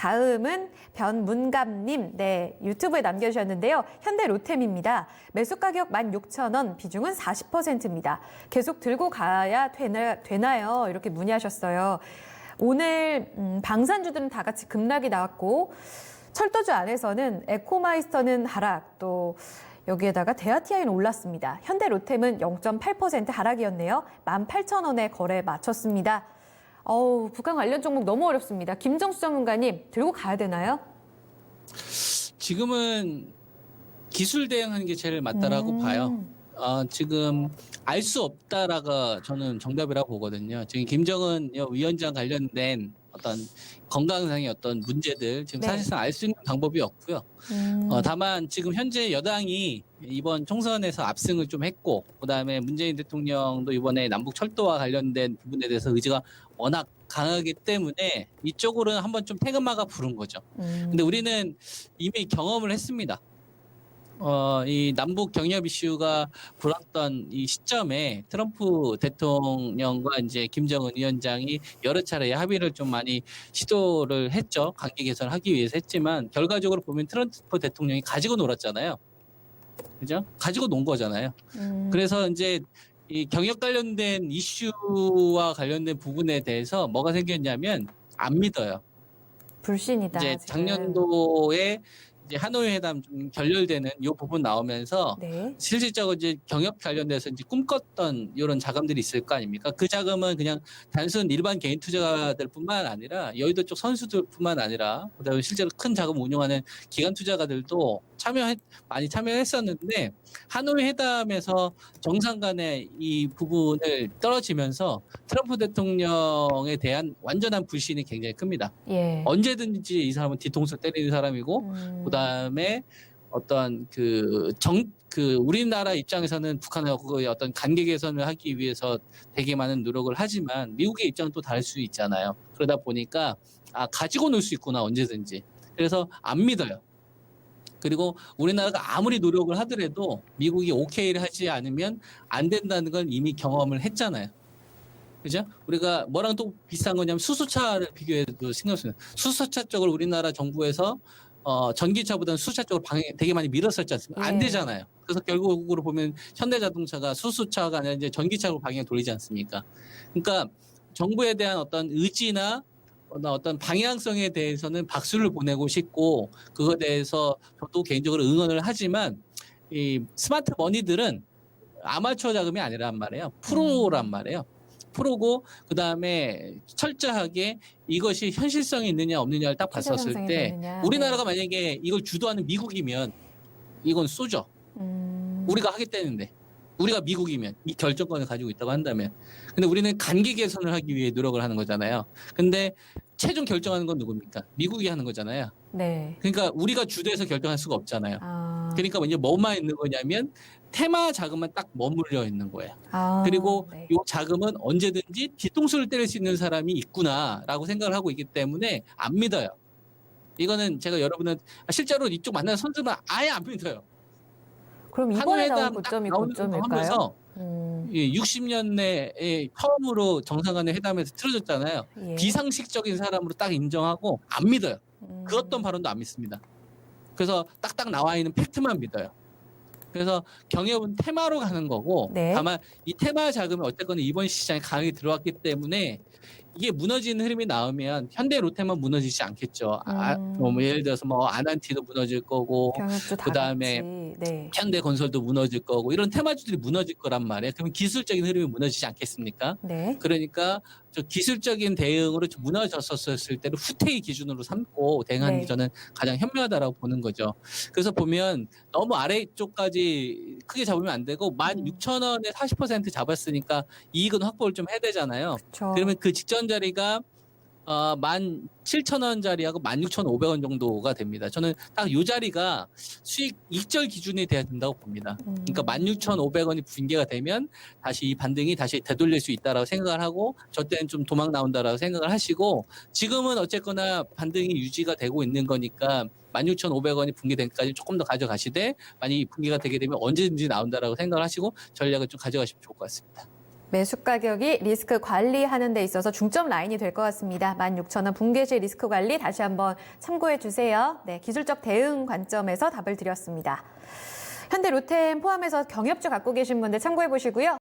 다음은 변문감님, 네, 유튜브에 남겨주셨는데요. 현대 로템입니다. 매수 가격 16,000원, 비중은 40%입니다. 계속 들고 가야 되나, 되나요? 이렇게 문의하셨어요. 오늘 음, 방산주들은 다 같이 급락이 나왔고, 철도주 안에서는 에코마이스터는 하락, 또 여기에다가 데아티아이는 올랐습니다. 현대 로템은 0.8% 하락이었네요. 18,000원에 거래 마쳤습니다. 어우, 북한 관련 종목 너무 어렵습니다. 김정수 전문가님, 들고 가야 되나요? 지금은 기술 대응하는 게 제일 맞다라고 음. 봐요. 어, 지금 알 수 없다라가 저는 정답이라고 보거든요. 지금 김정은 위원장 관련된 어떤 건강상의 어떤 문제들 지금 네. 사실상 알 수 있는 방법이 없고요. 음. 어, 다만 지금 현재 여당이 이번 총선에서 압승을 좀 했고 그다음에 문재인 대통령도 이번에 남북 철도와 관련된 부분에 대해서 의지가 워낙 강하기 때문에 이쪽으로는 한번 좀 태그마가 부른 거죠. 음. 근데 우리는 이미 경험을 했습니다. 어, 이 남북 경협 이슈가 불었던 이 시점에 트럼프 대통령과 이제 김정은 위원장이 여러 차례 합의를 좀 많이 시도를 했죠. 관계 개선을 하기 위해서 했지만 결과적으로 보면 트럼프 대통령이 가지고 놀았잖아요. 그죠? 가지고 논 거잖아요. 음. 그래서 이제 이 경협 관련된 이슈와 관련된 부분에 대해서 뭐가 생겼냐면 안 믿어요. 불신이다. 이제 지금. 작년도에 이제 하노이 회담 좀 결렬되는 이 부분 나오면서 네. 실질적으로 이제 경협 관련돼서 이제 꿈꿨던 이런 자금들이 있을 거 아닙니까? 그 자금은 그냥 단순 일반 개인 투자가들뿐만 아니라 여의도 쪽 선수들뿐만 아니라 그다음에 실제로 큰 자금 운용하는 기관 투자가들도 참여 많이 참여했었는데 하노이 회담에서 정상 간의 이 부분을 떨어지면서 트럼프 대통령에 대한 완전한 불신이 굉장히 큽니다. 예. 언제든지 이 사람은 뒤통수 때리는 사람이고 음. 그다음 에 어떤 그 정 그 우리나라 입장에서는 북한하고의 어떤 관계 개선을 하기 위해서 되게 많은 노력을 하지만 미국의 입장은 또 다를 수 있잖아요. 그러다 보니까 아 가지고 놀 수 있구나 언제든지. 그래서 안 믿어요. 그리고 우리나라가 아무리 노력을 하더라도 미국이 오케이를 하지 않으면 안 된다는 걸 이미 경험을 했잖아요. 그죠? 우리가 뭐랑 또 비슷한 거냐면 수소차를 비교해도 신경 쓰는 수소차 쪽을 우리나라 정부에서 어, 전기차보다는 수소차 쪽으로 방해 되게 많이 밀었었지 않습니까? 안 예. 되잖아요. 그래서 결국으로 보면 현대자동차가 수소차가 아니라 이제 전기차로 방향을 돌리지 않습니까? 그러니까 정부에 대한 어떤 의지나 어떤 어떤 방향성에 대해서는 박수를 보내고 싶고 그거에 대해서 저도 개인적으로 응원을 하지만 이 스마트 머니들은 아마추어 자금이 아니란 말이에요. 프로란 말이에요. 프로고 그 다음에 철저하게 이것이 현실성이 있느냐 없느냐를 딱 봤었을 때 되느냐. 우리나라가 만약에 이걸 주도하는 미국이면 이건 쏘죠. 네. 음. 우리가 하겠다는데 우리가 미국이면 이 결정권을 가지고 있다고 한다면 근데 우리는 관계 개선을 하기 위해 노력을 하는 거잖아요. 근데 최종 결정하는 건 누굽니까? 미국이 하는 거잖아요. 네. 그러니까 우리가 주도해서 결정할 수가 없잖아요. 아. 그러니까 이제 뭐만 있는 거냐면 테마 자금만 딱 머물러 있는 거예요. 아, 그리고 네. 이 자금은 언제든지 뒤통수를 때릴 수 있는 사람이 있구나라고 생각을 하고 있기 때문에 안 믿어요. 이거는 제가 여러분은 실제로 이쪽 만나는 선수는 아예 안 믿어요. 그럼 이번에 나온 고점이 고점일까요? 음. 60년 내에 처음으로 정상 간의 회담에서 틀어졌잖아요. 예. 비상식적인 사람으로 딱 인정하고 안 믿어요. 음. 그 어떤 발언도 안 믿습니다. 그래서 딱딱 나와 있는 팩트만 믿어요. 그래서 경협은 테마로 가는 거고 네. 다만 이 테마 자금이 어쨌건 이번 시장에 강하게 들어왔기 때문에 이게 무너지는 흐름이 나오면 현대 롯데만 무너지지 않겠죠. 아, 음. 뭐 예를 들어서 뭐 아난티도 무너질 거고 그다음에. 네. 현대 건설도 무너질 거고 이런 테마주들이 무너질 거란 말이에요. 그러면 기술적인 흐름이 무너지지 않겠습니까? 네. 그러니까 저 기술적인 대응으로 좀 무너졌었을 때를 후퇴의 기준으로 삼고 대응하는 네. 게 저는 가장 현명하다라고 보는 거죠. 그래서 보면 너무 아래쪽까지 크게 잡으면 안 되고 음. 16,000원에 40% 잡았으니까 이익은 확보를 좀 해야 되잖아요. 그렇죠. 그러면 그 직전 자리가 어, 17,000원짜리하고 16,500원 정도가 됩니다. 저는 딱이 자리가 수익 익절 기준이 돼야 된다고 봅니다. 음. 그러니까 16,500원이 붕괴가 되면 다시 이 반등이 다시 되돌릴 수 있다라고 생각을 하고 저 때는 좀 도망 나온다라고 생각을 하시고 지금은 어쨌거나 반등이 유지가 되고 있는 거니까 16,500원이 붕괴된까지 조금 더 가져가시되 만약에 이 붕괴가 되게 되면 언제든지 나온다라고 생각을 하시고 전략을 좀 가져가시면 좋을 것 같습니다. 매수 가격이 리스크 관리하는 데 있어서 중점 라인이 될 것 같습니다. 16,000원 붕괴시 리스크 관리 다시 한번 참고해 주세요. 네, 기술적 대응 관점에서 답을 드렸습니다. 현대 로템 포함해서 경협주 갖고 계신 분들 참고해 보시고요.